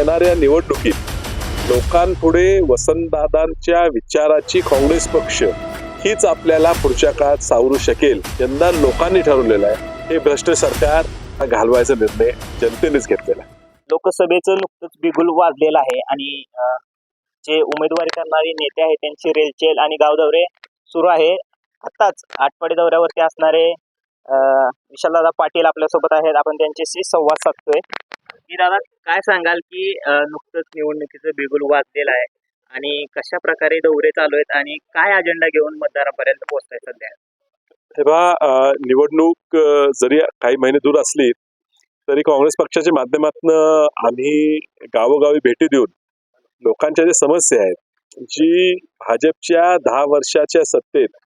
येणाऱ्या निवडणुकीत लोकांपुढे वसंतदादांच्या विचाराची काँग्रेस पक्ष हीच आपल्याला पुढच्या काळात सावरू शकेल यंदा लोकांनी ठरवलेलं आहे. हे भ्रष्ट सरकार घालवायचा निर्णय जनतेनेच घेतलेला आहे. लोकसभेचं नुकतंच बिगुल वाजलेलं आहे आणि जे उमेदवारी करणारे नेते आहेत त्यांची रेलचेल आणि गाव दौरे सुरू आहे. आत्ताच आटपाडी दौऱ्यावरती असणारे विशालदादा पाटील आपल्यासोबत आहेत. आपण त्यांच्याशी संवाद साधतोय. मी दादा काय सांगाल की नुकतंच निवडणुकीचं बिगुल वाजलेलं आहे आणि कशा प्रकारे दौरे चालू आहेत आणि काय अजेंडा घेऊन मतदारापर्यंत पोहोचताय सध्या? तेव्हा निवडणूक जरी काही महिने दूर असली तरी काँग्रेस पक्षाच्या माध्यमातून आम्ही गावोगावी भेटी देऊन लोकांच्या ज्या समस्या आहेत जी भाजपच्या दहा वर्षाच्या सत्तेत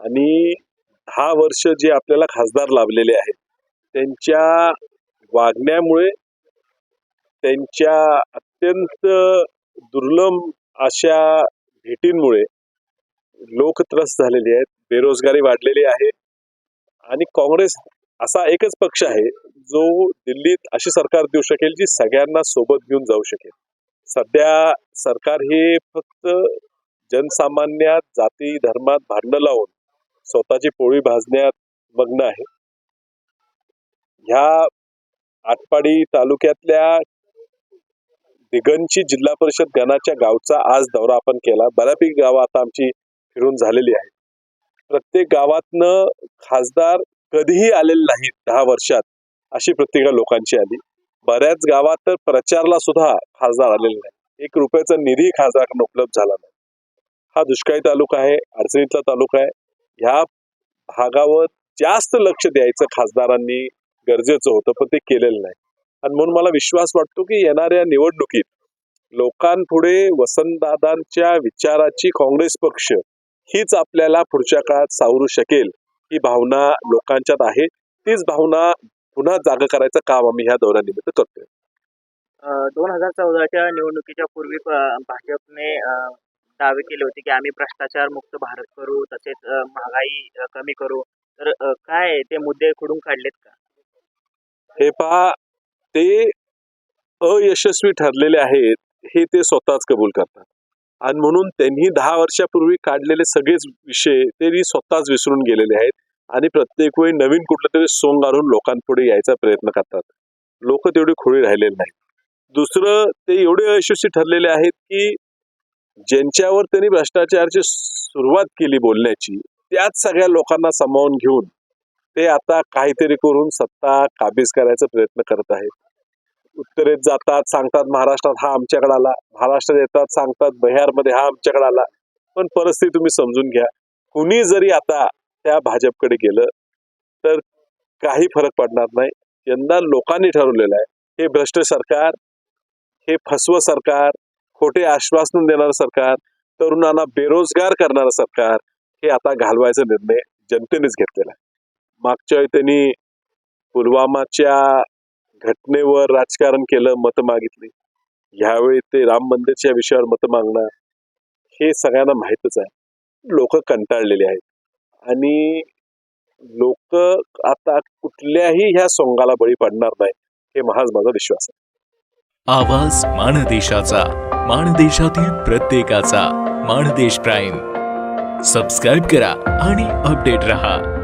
आणि दहा वर्ष जे आपल्याला खासदार लाभलेले आहेत त्यांच्या वागण्यामुळे त्यांच्या अत्यंत दुर्लभ अशा भेटींमुळे लोक त्रस्त झालेले आहेत बेरोजगारी वाढलेली आहे आणि काँग्रेस असा एकच पक्ष आहे जो दिल्लीत अशी सरकार देऊ शकेल जी सगळ्यांना सोबत घेऊन जाऊ शकेल. सध्या सरकार हे फक्त जनसामान्यात जाती धर्मात भांडणं लावून स्वतःची पोळी भाजण्यात मग्न आहे. ह्या आटपाडी तालुक्यातल्या दिगंची जिल्हा परिषद गणाच्या गावचा आज दौरा आपण केला. बऱ्यापैकी गावं आता आमची फिरून झालेली आहेत. प्रत्येक गावातनं खासदार कधीही आलेले नाहीत दहा वर्षात अशी प्रत्येका लोकांची आली. बऱ्याच गावात तर प्रचारला सुद्धा खासदार आलेले नाही एक रुपयाचा निधी खासदाराकडून उपलब्ध झाला नाही. हा दुष्काळी तालुका आहे अडचणीचा तालुका आहे. ह्या भागावर जास्त लक्ष द्यायचं खासदारांनी गरजेचं होतं पण ते केलेलं नाही. आणि म्हणून मला विश्वास वाटतो की येणाऱ्या निवडणुकीत लोकांपुढे वसंतदादांच्या विचाराची काँग्रेस पक्ष हीच आपल्याला पुढच्या काळात सावरू शकेल ही भावना लोकांच्यात आहे. तीच भावना पुन्हा जागा करायचं काम आम्ही ह्या दौऱ्यानिमित्त करतोय. दोन हजार चौदाच्या निवडणुकीच्या पूर्वी भाजपने दावे केले होते की आम्ही भ्रष्टाचार मुक्त भारत करू तसेच महागाई कमी करू. तर काय ते मुद्दे खोडून काढलेत का? हे पहा ते अयशस्वी ठरलेले आहेत हे ते स्वतःच कबूल करतात. आणि म्हणून त्यांनी दहा वर्षापूर्वी काढलेले सगळेच विषय ते स्वतःच विसरून गेलेले आहेत. आणि प्रत्येक वेळी नवीन कुठलं तरी सोंग घालून लोकांपुढे यायचा प्रयत्न करतात. लोक तेवढी खोळी राहिलेले नाहीत. दुसरं ते एवढे अयशस्वी ठरलेले आहेत की ज्यांच्यावर त्यांनी भ्रष्टाचाराची सुरुवात केली बोलण्याची त्याच सगळ्या लोकांना सामावून घेऊन ते आता काहीतरी करून सत्ता काबीज करायचा प्रयत्न करत आहेत. उत्तरेत जातात सांगतात महाराष्ट्रात हा आमच्याकडे आला महाराष्ट्रात येतात सांगतात बिहारमध्ये हा आमच्याकडे आला. पण परिस्थिती तुम्ही समजून घ्या. कुणी जरी आता त्या भाजपकडे गेलं तर काही फरक पडणार नाही. यंदा लोकांनी ठरवलेलं आहे हे भ्रष्ट सरकार हे फसवं सरकार खोटे आश्वासन देणारं सरकार तरुणांना बेरोजगार करणारं सरकार हे आता घालवायचा निर्णय जनतेनेच घेतलेला आहे. मागच्या त्यांनी पुलवामाच्या घटनेवर राजकारण केलं मतं मागितली. ह्यावेळी ते राम मंदिरच्या विषयावर मतं मागणार हे सगळ्यांना माहीतच आहे. लोक कंटाळलेले आहेत. आणि लोक आता कुठल्याही ह्या सोंगाला बळी पडणार नाही हे महाज माझा विश्वास आहे. आवाज माणदेशाचा माणदेशातील प्रत्येकाचा माणदेश प्राईम. सबस्क्राईब करा आणि अपडेट रहा.